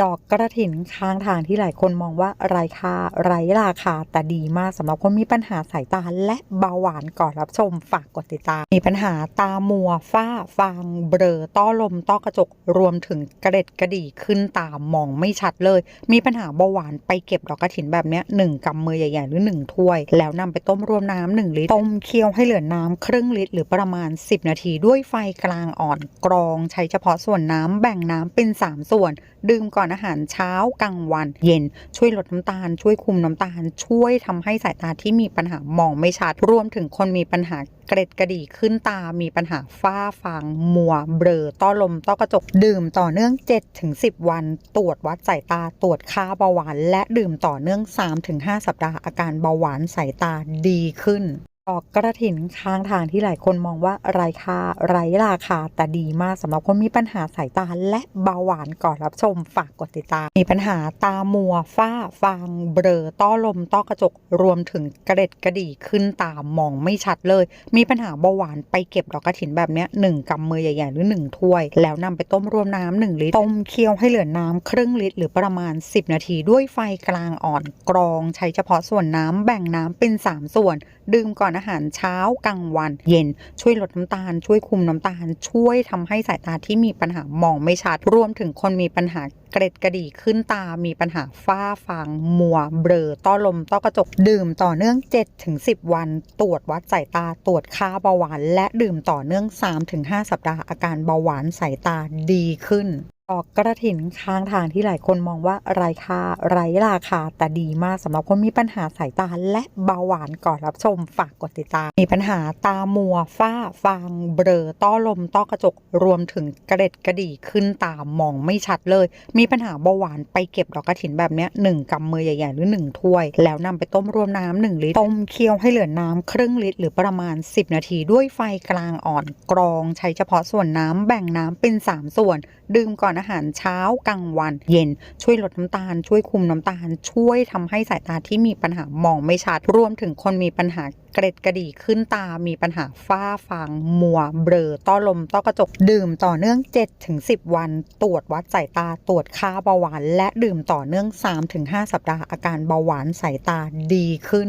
ดอกกระถินข้างทางที่หลายคนมองว่าไร้ค่าไร้ราคาแต่ดีมากสำหรับคนมีปัญหาสายตาและเบาหวานก่อนรับชมฝากกดติดตาม มีปัญหาตามัวฝ้าฟางเบลอต้อลม ต้อกระจกรวมถึงกระเด็ดกระดี่ขึ้นตามองไม่ชัดเลย มีปัญหาเบาหวานไปเก็บดอกกระถินแบบนี้หนึ่งกำมือใหญ่ๆหรือหนึ่งถ้วย แล้วนำไปต้มรวมน้ำหนึ่งลิตรต้มเคี่ยวให้เหลือน้ำครึ่งลิตรหรือประมาณ 10 นาทีด้วยไฟกลางอ่อนกรอง ใช้เฉพาะส่วนน้ำแบ่งน้ำเป็น 3 ส่วน ดื่มก่อนก่อนอาหารเช้ากลางวัน เย็น ช่วยลดน้ำตาล ช่วยคุมน้ำตาล ช่วยทำให้สายตาที่มีปัญหามองไม่ชัด รวมถึงคนมีปัญหาเกร็ดกระดี่ขึ้นตา มีปัญหาฝ้าฟางมัว เบลอต้อลม ต้อกระจก ดื่มต่อเนื่อง 7-10 วัน ตรวจวัดสายตา ตรวจค่าเบาหวาน และดื่มต่อเนื่อง 3-5 สัปดาห์อาการเบาหวานสายตาดีขึ้น ดอกกระถินข้างทางที่หลายคนมองว่าไร้ค่าไร้ราคาแต่ดีมากสำหรับคนมีปัญหาสายตาและเบาหวานก่อนรับชมฝากกดติดตาม มีปัญหาตามัว ฝ้าฟาง เบลอต้อลม ต้อกระจก รวมถึงกระเด็ดกระดี่ขึ้นตามองไม่ชัดเลย มีปัญหาเบาหวานไปเก็บดอกกระถินแบบนี้หนึ่งกำมือใหญ่ๆหรือหนึ่งถ้วย แล้วนำไปต้มรวมน้ำหนึ่งลิตรต้มเคี่ยวให้เหลือน้ำครึ่งลิตร หรือประมาณ 10 นาทีด้วยไฟกลางอ่อนกรอง ใช้เฉพาะส่วนน้ำแบ่งน้ำเป็น 3 ส่วน ดื่มก่อนอาหารเช้ากลางวัน เย็น ช่วยลดน้ำตาล ช่วยคุมน้ำตาล ช่วยทำให้สายตาที่มีปัญหามองไม่ชัด รวมถึงคนมีปัญหาเกร็ดกระดี่ขึ้นตา มีปัญหาฝ้าฟางมัว เบลอต้อลม ต้อกระจก ดื่มต่อเนื่อง 7-10 วัน ตรวจวัดสายตา ตรวจค่าเบาหวาน และดื่มต่อเนื่อง 3-5 สัปดาห์ อาการเบาหวานสายตาดีขึ้น ดอกกระถินข้างทางที่หลายคนมองว่าไร้ค่าไร้ราคาแต่ดีมากสำหรับคนมีปัญหาสายตาและเบาหวานก่อนรับชมฝากกดติดตาม มีปัญหาตามัวฝ้าฟางเบลอต้อลมต้อกระจกรวมถึงกระเด็ดกระดี่ขึ้นตามองไม่ชัดเลย มีปัญหาเบาหวานไปเก็บดอกกระถินแบบนี้หนึ่งกำมือใหญ่ๆหรือหนึ่งถ้วย แล้วนำไปต้มรวมน้ำหนึ่งลิตรต้มเคี่ยวให้เหลือน้ำครึ่งลิตรหรือประมาณ 10 นาทีด้วยไฟกลางอ่อนกรอง ใช้เฉพาะส่วนน้ำแบ่งน้ำเป็น 3 ส่วน ดื่มก่อนอาหารเช้ากลางวัน เย็น ช่วยลดน้ำตาล ช่วยคุมน้ำตาล ช่วยทำให้สายตาที่มีปัญหามองไม่ชัด รวมถึงคนมีปัญหาเกร็ดกระดี่ขึ้นตา มีปัญหาฝ้าฟางมัว เบลอต้อลม ต้อกระจก ดื่มต่อเนื่อง 7-10 วัน ตรวจวัดสายตา ตรวจค่าเบาหวาน และดื่มต่อเนื่อง 3-5 สัปดาห์ อาการเบาหวานสายตาดีขึ้น